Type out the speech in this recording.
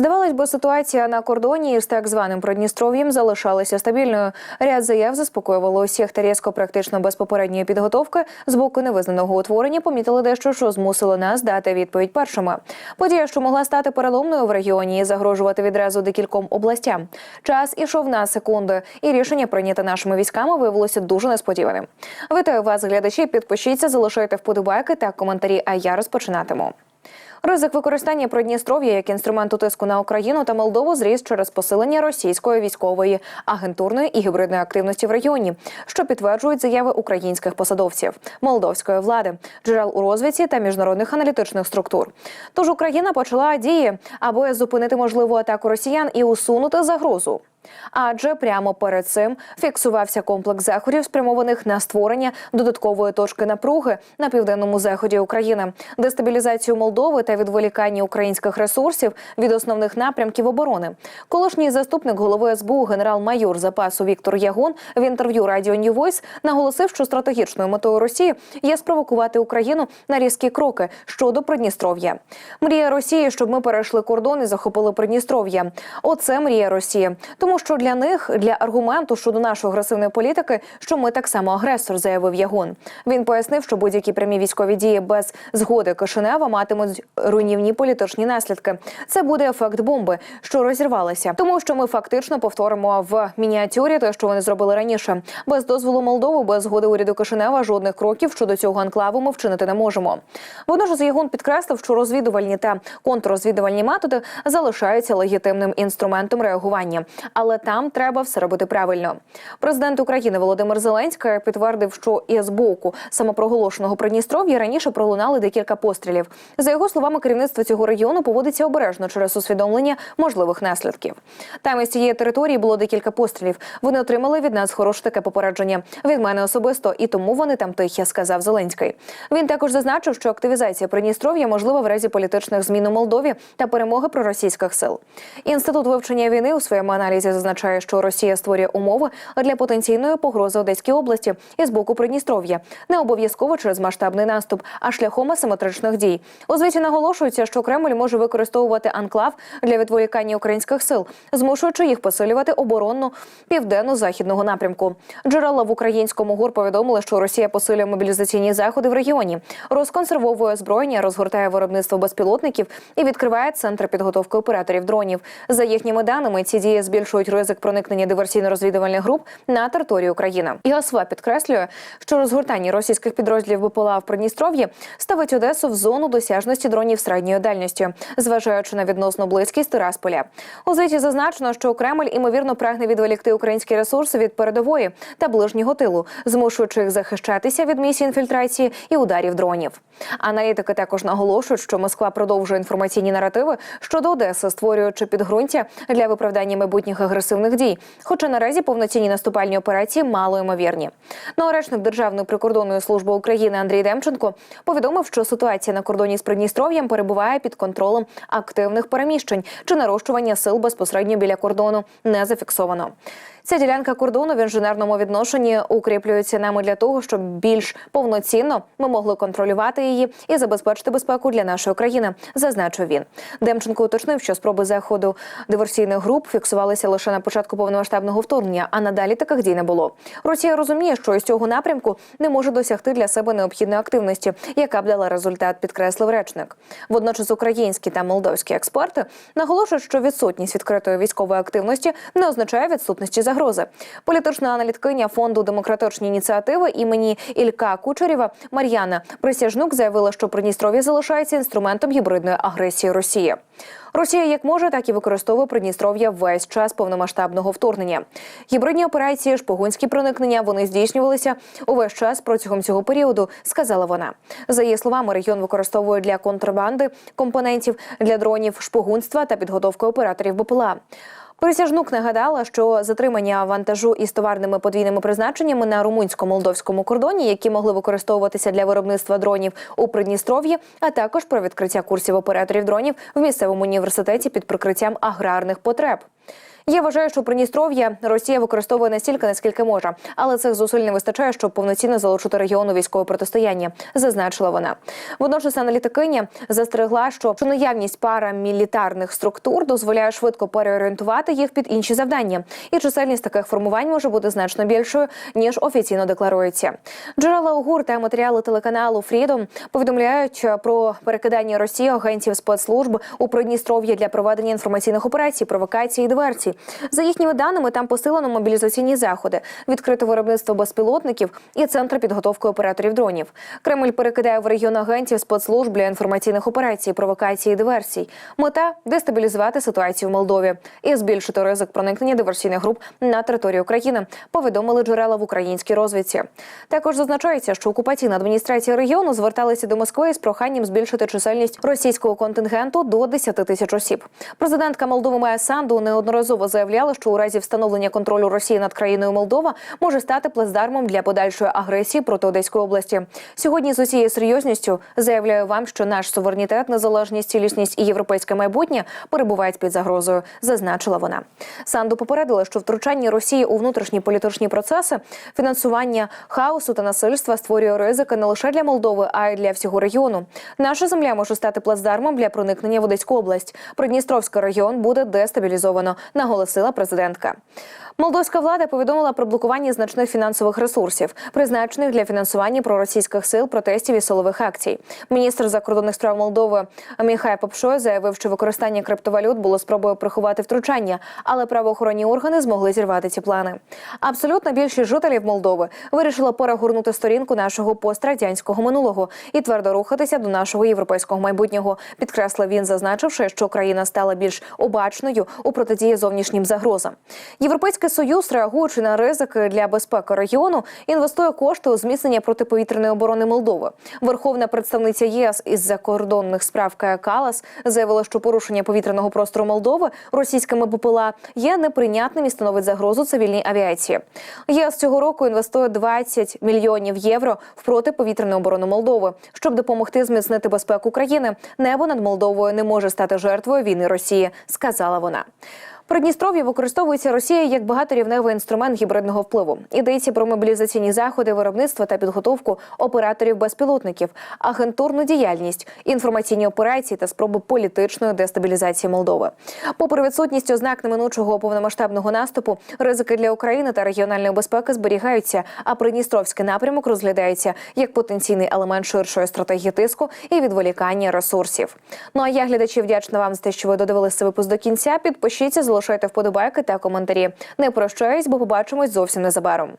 Здавалось би, ситуація на кордоні із так званим Придністров'ям залишалася стабільною. Ряд заяв заспокоювало усіх та різко, практично без попередньої підготовки з боку невизнаного утворення помітили дещо, що змусило нас дати відповідь першими. Подія, що могла стати переломною в регіоні і загрожувати відразу декільком областям. Час ішов на секунди, і рішення прийняте нашими військами виявилося дуже несподіваним. Вітаю вас, глядачі. Підпишіться, залишайте вподобайки та коментарі. А я розпочинатиму. Ризик використання Придністров'я як інструменту тиску на Україну та Молдову зріс через посилення російської військової, агентурної і гібридної активності в регіоні, що підтверджують заяви українських посадовців, молдовської влади, джерел у розвідці та міжнародних аналітичних структур. Тож Україна почала дії, аби зупинити можливу атаку росіян і усунути загрозу. Адже прямо перед цим фіксувався комплекс заходів, спрямованих на створення додаткової точки напруги на південному заході України, дестабілізацію Молдови та відволікання українських ресурсів від основних напрямків оборони. Колишній заступник голови СБУ генерал-майор запасу Віктор Ягон в інтерв'ю Радіо New Voice наголосив, що стратегічною метою Росії є спровокувати Україну на різкі кроки щодо Придністров'я. Мрія Росії, щоб ми перейшли кордон і захопили Придністров'я. Оце мрія Росії. Тому що для них для аргументу щодо нашої агресивної політики, що ми так само агресор, заявив Ягон. Він пояснив, що будь-які прямі військові дії без згоди Кишинева матимуть руйнівні політичні наслідки. Це буде ефект бомби, що розірвалася, тому що ми фактично повторимо в мініатюрі те, що вони зробили раніше. Без дозволу Молдови, без згоди уряду Кишинева, жодних кроків щодо цього анклаву ми вчинити не можемо. Водночас Ягон підкреслив, що розвідувальні та контррозвідувальні методи залишаються легітимним інструментом реагування але там треба все робити правильно. Президент України Володимир Зеленський підтвердив, що і з боку самопроголошеного Придністров'я раніше пролунали декілька пострілів. За його словами, керівництво цього регіону поводиться обережно через усвідомлення можливих наслідків. Там із цієї території було декілька пострілів. Вони отримали від нас хороше таке попередження від мене особисто, і тому вони там тихі, сказав Зеленський. Він також зазначив, що активізація Придністров'я можлива в разі політичних змін у Молдові та перемоги проросійських сил. Інститут вивчення війни у своєму аналізі зазначає, що Росія створює умови для потенційної погрози Одеській області і з боку Придністров'я, не обов'язково через масштабний наступ, а шляхом асиметричних дій. У звіті наголошується, що Кремль може використовувати анклав для відволікання українських сил, змушуючи їх посилювати оборонну південно-західного напрямку. Джерела в українському ГУР повідомили, що Росія посилює мобілізаційні заходи в регіоні, розконсервовує озброєння, розгортає виробництво безпілотників і відкриває центри підготовки операторів дронів. За їхніми даними, ці дії збільшують ризик проникнення диверсійно-розвідувальних груп на територію України. І ОСВА підкреслює, що розгортання російських підрозділів БПЛА в Придністров'ї ставить Одесу в зону досяжності дронів середньої дальності, зважаючи на відносно близькість Тирасполя. У звіті зазначено, що Кремль імовірно прагне відволікти українські ресурси від передової та ближнього тилу, змушуючи їх захищатися від місії інфільтрації і ударів дронів. Аналітики також наголошують, що Москва продовжує інформаційні наративи щодо Одеси, створюючи підґрунтя для виправдання майбутніх агресивних дій. Хоча наразі повноцінні наступальні операції мало ймовірні. Ну, речник Державної прикордонної служби України Андрій Демченко повідомив, що ситуація на кордоні з Придністров'ям перебуває під контролем активних переміщень чи нарощування сил безпосередньо біля кордону не зафіксовано. Ця ділянка кордону в інженерному відношенні укріплюється нами для того, щоб більш повноцінно ми могли контролювати її і забезпечити безпеку для нашої країни, зазначив він. Демченко уточнив, що спроби заходу диверсійних груп фіксувалися лише на початку повномасштабного вторгнення, а надалі таких дій не було. Росія розуміє, що із цього напрямку не може досягти для себе необхідної активності, яка б дала результат, підкреслив речник. Водночас українські та молдовські експерти наголошують, що відсутність відкритої військової активності не означає відсутності загрози. Політична аналіткиня фонду демократичні ініціативи імені Ілька Кучерєва Мар'яна Присяжнук заявила, що Придністров'я залишається інструментом гібридної агресії Росії. Росія як може, так і використовує Придністров'я весь час повномасштабного вторгнення. Гібридні операції, шпигунські проникнення вони здійснювалися увесь час протягом цього періоду, сказала вона. За її словами, регіон використовує для контрабанди компонентів для дронів, шпигунства та підготовки операторів БПЛА. Присяжнук нагадала, що затримання вантажу із товарними подвійними призначеннями на румунсько-молдовському кордоні, які могли використовуватися для виробництва дронів у Придністров'ї, а також про відкриття курсів операторів дронів в місцевому університеті під прикриттям аграрних потреб. Я вважаю, що Придністров'я Росія використовує настільки, наскільки може, але цих зусиль не вистачає, щоб повноцінно залучити регіон у військове протистояння, зазначила вона. Водночас аналітикиня застерегла, що наявність парамілітарних структур дозволяє швидко переорієнтувати їх під інші завдання, і чисельність таких формувань може бути значно більшою ніж офіційно декларується. Джерела УГУР та матеріали телеканалу Фрідом повідомляють про перекидання Росії агентів спецслужб у Придністров'я для проведення інформаційних операцій, провокацій і диверсій. За їхніми даними, там посилено мобілізаційні заходи, відкрите виробництво безпілотників і центри підготовки операторів дронів. Кремль перекидає в регіон агентів спецслужб для інформаційних операцій, провокацій і диверсій. Мета дестабілізувати ситуацію в Молдові і збільшити ризик проникнення диверсійних груп на територію України. Повідомили джерела в українській розвідці. Також зазначається, що окупаційна адміністрація регіону зверталася до Москви з проханням збільшити чисельність російського контингенту до 10 тисяч осіб. Президентка Молдови Майя Санду неодноразово заявляла, що у разі встановлення контролю Росії над країною Молдова може стати плацдармом для подальшої агресії проти Одеської області. Сьогодні з усією серйозністю заявляю вам, що наш суверенітет, незалежність, цілісність і європейське майбутнє перебувають під загрозою, зазначила вона. Санду попередила, що втручання Росії у внутрішні політичні процеси, фінансування хаосу та насильства створює ризики не лише для Молдови, а й для всього регіону. Наша земля може стати плацдармом для проникнення в Одеську область. Придністровський регіон буде дестабілізовано, наголосила президентка. Молдовська влада повідомила про блокування значних фінансових ресурсів, призначених для фінансування проросійських сил, протестів і силових акцій. Міністр закордонних справ Молдови Міхай Попшой заявив, що використання криптовалют було спробою приховати втручання, але правоохоронні органи змогли зірвати ці плани. Абсолютна більшість жителів Молдови вирішила перегорнути сторінку нашого пострадянського минулого і твердо рухатися до нашого європейського майбутнього. Підкреслив він, зазначивши, що країна стала більш обачною у протидії зовнішнім загрозам. Європейський союз, реагуючи на ризики для безпеки регіону, інвестує кошти у зміцнення протиповітряної оборони Молдови. Верховна представниця ЄС із закордонних справ Кая Калас заявила, що порушення повітряного простору Молдови російськими БПЛА є неприйнятним і становить загрозу цивільній авіації. ЄС цього року інвестує 20 мільйонів євро в протиповітряну оборону Молдови, щоб допомогти зміцнити безпеку країни. Небо над Молдовою не може стати жертвою війни Росії, сказала вона. Придністров'я використовується Росією як багаторівневий інструмент гібридного впливу. Йдеться про мобілізаційні заходи, виробництво та підготовку операторів безпілотників, агентурну діяльність, інформаційні операції та спроби політичної дестабілізації Молдови. Попри відсутність ознак неминучого повномасштабного наступу, ризики для України та регіональної безпеки зберігаються. А Придністровський напрямок розглядається як потенційний елемент ширшої стратегії тиску і відволікання ресурсів. Ну а я глядачі вдячна вам за те, що ви додивилися випуск до кінця. Підпишіться, залишайте вподобайки та коментарі. Не прощаюсь, бо побачимось зовсім незабаром.